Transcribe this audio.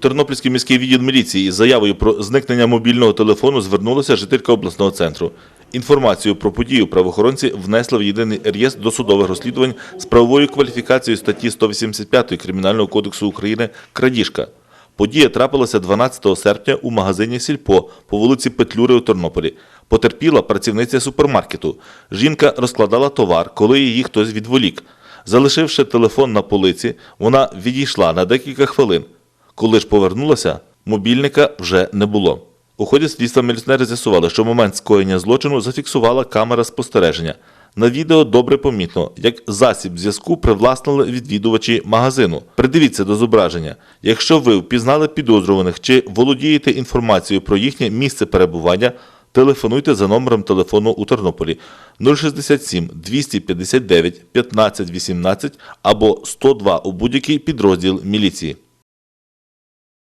Тернопільський міський відділ міліції із заявою про зникнення мобільного телефону звернулася жителька обласного центру. Інформацію про подію правоохоронці внесли в єдиний реєстр досудових розслідувань з правовою кваліфікацією статті 185 Кримінального кодексу України «Крадіжка». Подія трапилася 12 серпня у магазині «Сільпо» по вулиці Петлюри у Тернополі. Потерпіла працівниця супермаркету. Жінка розкладала товар, коли її хтось відволік. Залишивши телефон на полиці, вона відійшла на декілька хвилин. Коли ж повернулася, мобільника вже не було. У ході слідства міліціонери з'ясували, що момент скоєння злочину зафіксувала камера спостереження. На відео добре помітно, як засіб зв'язку привласнили відвідувачі магазину. Придивіться до зображення. Якщо ви впізнали підозрюваних чи володієте інформацією про їхнє місце перебування, телефонуйте за номером телефону у Тернополі 067 259 15 18 або 102 у будь-який підрозділ міліції.